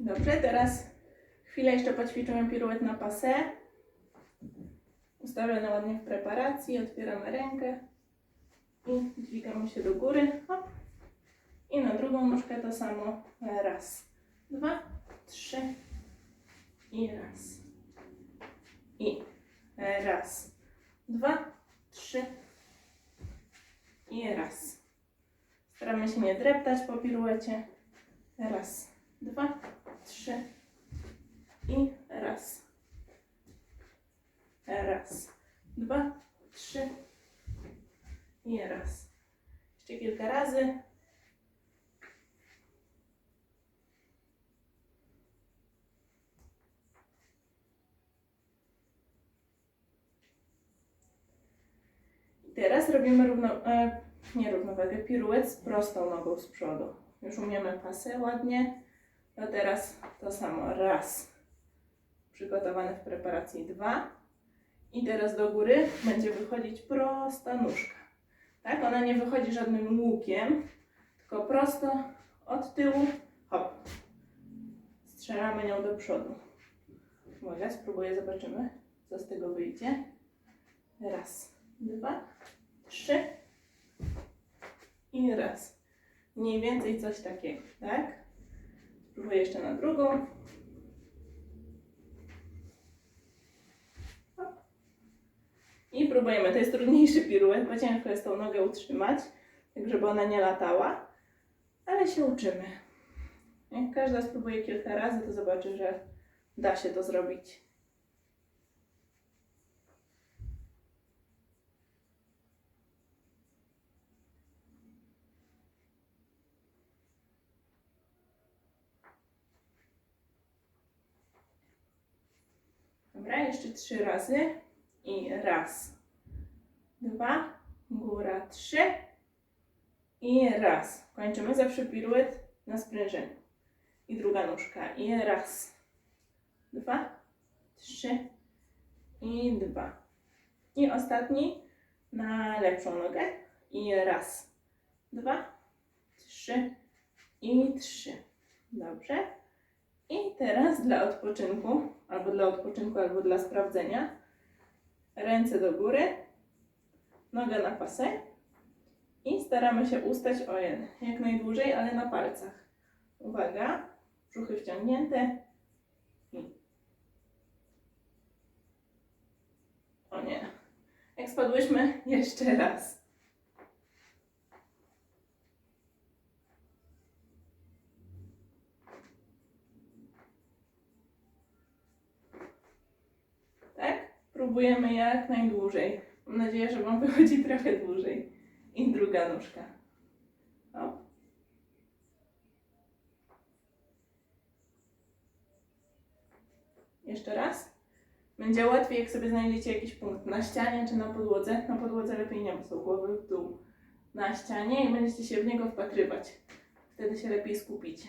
Dobrze, teraz chwilę jeszcze poćwiczymy piruet na pasę. Ustawiony ładnie w preparacji, otwieramy rękę i dźwigamy się do góry. Hop. I na drugą nóżkę to samo. Raz, dwa, trzy i raz. I raz, dwa, trzy i raz. Staramy się nie dreptać po piruecie. Raz, dwa, trzy i raz. Raz, dwa, trzy i raz. Jeszcze kilka razy. Teraz robimy równo, e, nie równowagę, piruet z prostą nogą z przodu. Już umiemy pasy ładnie. To teraz to samo. Raz. Przygotowany w preparacji dwa. I teraz do góry będzie wychodzić prosta nóżka. Tak? Ona nie wychodzi żadnym łukiem, tylko prosto od tyłu. Hop. Strzelamy nią do przodu. Uwaga, spróbuję, zobaczymy, co z tego wyjdzie. Raz, dwa, trzy i raz. Mniej więcej coś takiego, tak? Spróbuję jeszcze na drugą. I próbujemy. To jest trudniejszy piruet, bo ciężko jest tą nogę utrzymać, tak żeby ona nie latała, ale się uczymy. Jak każda spróbuje kilka razy, to zobaczy, że da się to zrobić. Dobra, jeszcze trzy razy. I raz, dwa, góra, trzy. I raz. Kończymy zawsze piruet na sprężeniu. I druga nóżka. I raz, dwa, trzy i dwa. I ostatni na lepszą nogę. I raz, dwa, trzy i trzy. Dobrze. I teraz dla odpoczynku, albo dla odpoczynku, albo dla sprawdzenia, ręce do góry, noga na pasę i staramy się ustać o jak najdłużej, ale na palcach. Uwaga, brzuchy wciągnięte i... O nie. Jak spadłyśmy, jeszcze raz. Tak? Próbujemy jak najdłużej. Mam nadzieję, że Wam wychodzi trochę dłużej. I druga nóżka. Hop. Jeszcze raz. Będzie łatwiej, jak sobie znajdziecie jakiś punkt na ścianie czy na podłodze. Na podłodze lepiej nie, bo są głowy w dół. Na ścianie i będziecie się w niego wpatrywać. Wtedy się lepiej skupicie.